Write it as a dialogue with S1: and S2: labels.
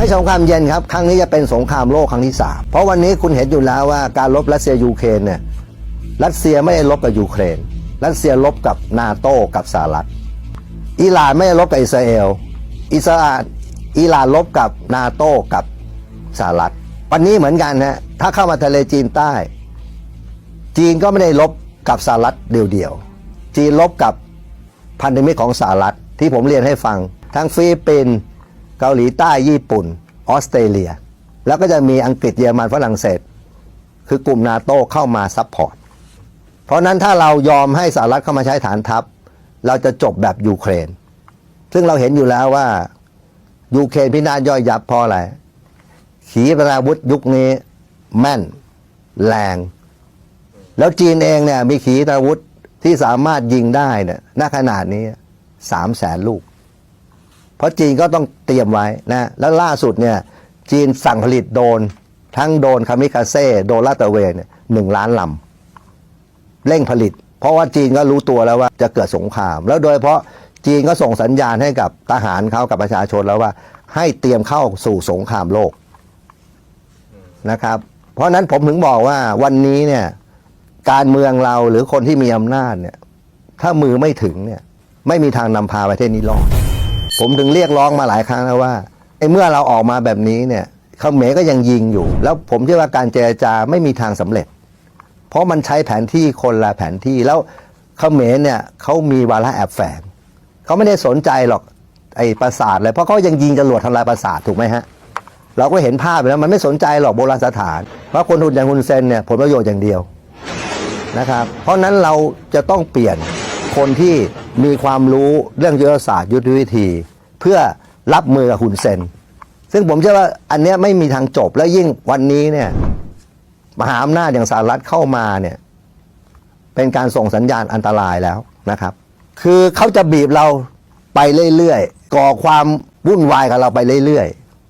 S1: ไม่สงครามเย็นครับ ครั้งนี้จะเป็นสงครามโลกครั้งที่สามเพราะวันนี้คุณเห็นอยู่แล้วว่าการรบรัสเซียยูเครนเนี่ยรัสเซียไม่ได้รบกับยูเครน รัสเซียรบกับนาโต้กับสหรัฐ อิหร่านไม่ได้รบกับอิสราเอล อิสราอิหร่านรบกับนาโต้กับสหรัฐ วันนี้เหมือนกันนะถ้าเข้ามาทะเลจีนใต้ จีนก็ไม่ได้ลบกับสหรัฐเดียวๆ จีนลบกับพันธมิตรของสหรัฐที่ผมเรียนให้ฟัง ทั้งฟิลิปปินส์ เกาหลีใต้ญี่ปุ่น ออสเตรเลีย แล้วก็จะมีอังกฤษเยอรมันฝรั่งเศส คือกลุ่มนาโต้เข้ามาซัพพอร์ตเพราะนั้นถ้าเรายอมให้สหรัฐเข้ามาใช้ฐานทัพ เราจะจบแบบยูเครน ซึ่งเราเห็นอยู่แล้วว่ายูเครนพินาศย่อยยับเพราะอะไรขีปนาวุธยุคนี้แม่นแรง แล้วจีนเองเนี่ยมีขีปนาวุธที่สามารถยิงได้เนี่ยณขนาดนี้สามแสนลูก เพราะจีนก็ต้องเตรียมไว้นะแล้วล่าสุดเนี่ยจีนสั่งผลิตโดนทั้งโดนคามิคาเซ่โดนลาตะเวนเนี่ยหนึ่งล้านลำเร่งผลิต เพราะว่าจีนก็รู้ตัวแล้วว่าจะเกิดสงคราม แล้วโดยเฉพาะจีนก็ส่งสัญญาณให้กับทหารเขากับประชาชนแล้วว่า ให้เตรียมเข้าสู่สงครามโลกนะครับ เพราะนั้นผมถึงบอกว่าวันนี้เนี่ยการเมืองเราหรือคนที่มีอำนาจเนี่ยถ้ามือไม่ถึงเนี่ยไม่มีทางนำพาประเทศนี้รอด ผมถึงเรียกร้องมาหลายครั้งแล้วว่าไอ้เมื่อเราออกมาแบบนี้เนี่ยเขมรก็ยังยิงอยู่ แล้วผมเชื่อว่าการเจรจาไม่มีทางสำเร็จ เพราะมันใช้แผนที่คนละแผนที่แล้วเขมรเนี่ยเขามีวาระแอบแฝงเขาไม่ได้สนใจหรอกไอ้ปราสาทเลยเพราะเขายังยิงจรวดทำลายปราสาทถูกไหมฮะเราก็เห็นภาพไปแล้วมันไม่สนใจหรอกโบราณสถาน เพราะคนทุนอย่างคุณเซนเนี่ยผลประโยชน์อย่างเดียวนะครับ เพราะนั้นเราจะต้องเปลี่ยนคนที่ มีความรู้เรื่องยุทธศาสตร์ยุทธวิธี เพื่อรับมือกับคุณเซน ซึ่งผมเชื่อว่าอันเนี้ยไม่มีทางจบและยิ่งวันนี้เนี่ยมหาอำนาจอย่างสหรัฐเข้ามาเนี่ยเป็นการส่งสัญญาณอันตรายแล้วนะครับ คือเขาจะบีบเราไปเรื่อยๆก่อความวุ่นวายกับเราไปเรื่อยๆ